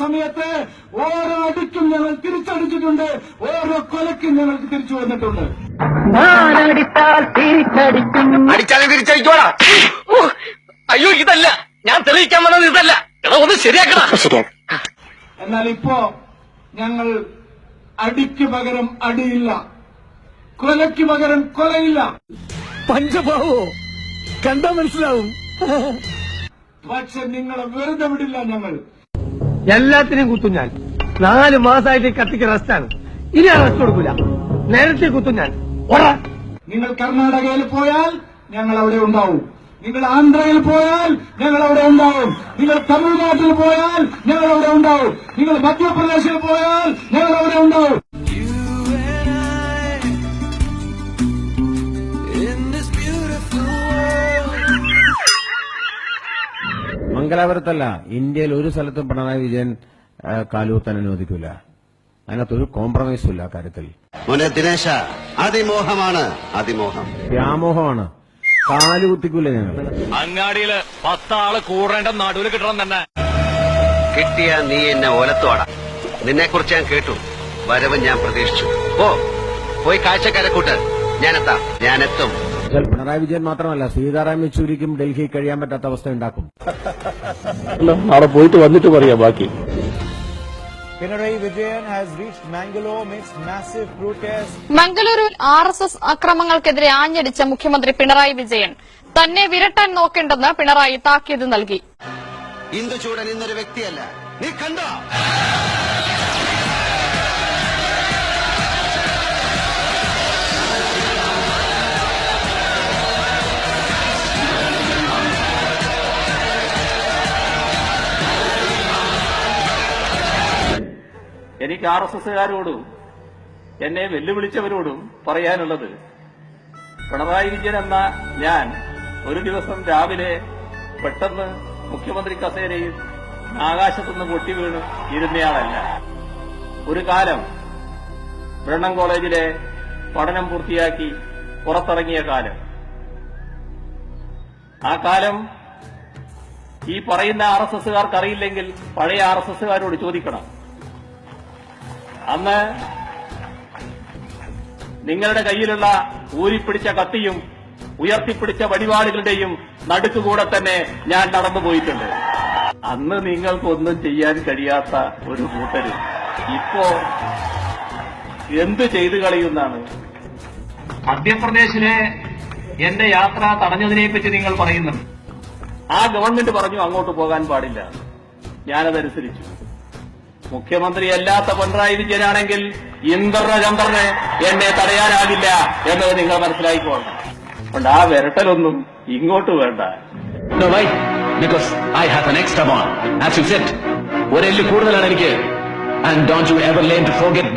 സമയത്ത് ഓരോ അടിക്കും ഞങ്ങൾ തിരിച്ചടിച്ചിട്ടുണ്ട്. ഓരോ കൊലക്കും ഞങ്ങൾക്ക് തിരിച്ചു വന്നിട്ടുണ്ട്. ഞാനടിച്ചാൽ തിരിച്ചടിക്കും. അടിച്ചാലും തിരിച്ചടിക്കോടാ. അയ്യോ ഇതല്ല. ഞാൻ തെളിയിക്കാൻ വന്നത് ഇതല്ല. എടാ ഒന്ന് ശരിയാക്കണം എന്നാൽ ഇപ്പോ ഞങ്ങൾ അടിക്ക് പകരം അടിയില്ല. കൊലയ്ക്ക് പകരം കൊലയില്ല. പഞ്ചഭാവോ? കണ്ടാ മനസ്സിലാവും. പക്ഷെ നിങ്ങളെ വെറുതെ വിടില്ല ഞങ്ങൾ എല്ലാത്തിനെയും കുത്തും ഞാൻ. നാല് മാസമായിട്ട് കത്തിക്ക് റെസ്റ്റാണ് ഇനി റെസ്റ്റ് കൊടുക്കൂല. നേരത്തെ കുത്തും ഞാൻ. നിങ്ങൾ കർണാടകയിൽ പോയാൽ ഞങ്ങൾ അവിടെ ഉണ്ടാവും. നിങ്ങൾ ആന്ധ്രയിൽ പോയാൽ ഞങ്ങൾ അവിടെ ഉണ്ടാവും. നിങ്ങൾ തമിഴ്നാട്ടിൽ പോയാൽ ഞങ്ങൾ അവിടെ ഉണ്ടാവും. നിങ്ങൾ മധ്യപ്രദേശിൽ പോയാൽ ഞങ്ങൾ അവിടെ ഉണ്ടാവും. മംഗലാപുരത്തല്ല. ഇന്ത്യയിൽ ഒരു സ്ഥലത്തും പിണറായി വിജയൻ കാലുകുത്താൻ അനുവദിക്കൂല. അതിനകത്തൊരു കോംപ്രമൈസും ഇല്ല കാര്യത്തിൽ. മോനെ ദിനേശ അതിമോഹമാണ് അതിമോഹം. വ്യാമോഹമാണ്. കാലുകുത്തിക്കൂല ഞങ്ങൾ അങ്ങാടിയിൽ പത്താൾ കൂടേണ്ട നടുവിൽ കിട്ടണം തന്നെ. കിട്ടിയ നീ എന്നെ ഓലത്തോട. നിന്നെ കുറിച്ച് ഞാൻ കേട്ടു. വരവ് ഞാൻ പ്രതീക്ഷിച്ചു. പോ. പോയി കാഴ്ചക്കാരെ കൂട്ട്. ഞാനെത്താം. ഞാനെത്തും. പിണറായി വിജയൻ മാത്രമല്ല സീതാറാം യെച്ചൂരിക്കും ഡൽഹി കഴിയാൻ പറ്റാത്ത അവസ്ഥ ഉണ്ടാക്കും. നാളെ പോയിട്ട് വന്നിട്ട് പറയാം ബാക്കി. Pinarayi Vijayan has reached Mangalore amidst massive protest മംഗളൂരുവിൽ R S S അക്രമങ്ങൾക്കെതിരെ ആഞ്ഞടിച്ച മുഖ്യമന്ത്രി പിണറായി വിജയൻ. തന്നെ വിരട്ടാൻ നോക്കേണ്ടെന്ന് പിണറായി താക്കീത് നൽകി. ഇന്ദുചൂടൻ ഇന്നൊരു വ്യക്തിയല്ല. നീ കണ്ടോ? എനിക്ക് ആർ എസ് എസുകാരോടും എന്നെ വെല്ലുവിളിച്ചവരോടും പറയാനുള്ളത് പിണറായി വിജയൻ എന്ന ഞാൻ ഒരു ദിവസം രാവിലെ പെട്ടെന്ന് മുഖ്യമന്ത്രി കസേരയിൽ ആകാശത്തുനിന്ന് പൊട്ടി വീണ് ഇരുന്നയാളല്ല. ഒരു കാലം ബ്രണ്ണം കോളേജിലെ പഠനം പൂർത്തിയാക്കി പുറത്തിറങ്ങിയ കാലം. ആ കാലം ഈ പറയുന്ന ആർ എസ് എസുകാർക്ക് അറിയില്ലെങ്കിൽ പഴയ ആർ എസ് എസുകാരോട് ചോദിക്കണം. അന്ന് നിങ്ങളുടെ കയ്യിലുള്ള ഊരിപ്പിടിച്ച കത്തിയും ഉയർത്തിപ്പിടിച്ച വടിവാളുകളുടെയും നടുക്കുകൂടെ തന്നെ ഞാൻ നടന്നുപോയിട്ടുണ്ട് അന്ന് നിങ്ങൾക്കൊന്നും ചെയ്യാൻ കഴിയാത്ത ഒരു കൂട്ടര്. ഇപ്പോ എന്ത് ചെയ്തു കളയുന്നാണ് മധ്യപ്രദേശിലെ എന്റെ യാത്ര തടഞ്ഞതിനെപ്പറ്റി നിങ്ങൾ പറയുന്നുണ്ട്. ആ ഗവൺമെന്റ് പറഞ്ഞു അങ്ങോട്ട് പോകാൻ പാടില്ല. ഞാനതനുസരിച്ചു. മുഖ്യമന്ത്രി അല്ലാത്ത പിണറായി വിജയനാണെങ്കിൽ ഇന്ദ്രന ചന്ദ്രനെ എന്നെ തടയാനാകില്ല എന്നത് നിങ്ങൾ മനസ്സിലാക്കിക്കോളണം അതുകൊണ്ട് ആ വിരട്ടലൊന്നും ഇങ്ങോട്ട് വേണ്ട No, ഒരെല്ല് കൂടുതലാണ് എനിക്ക്. And don't you ever learn to forget.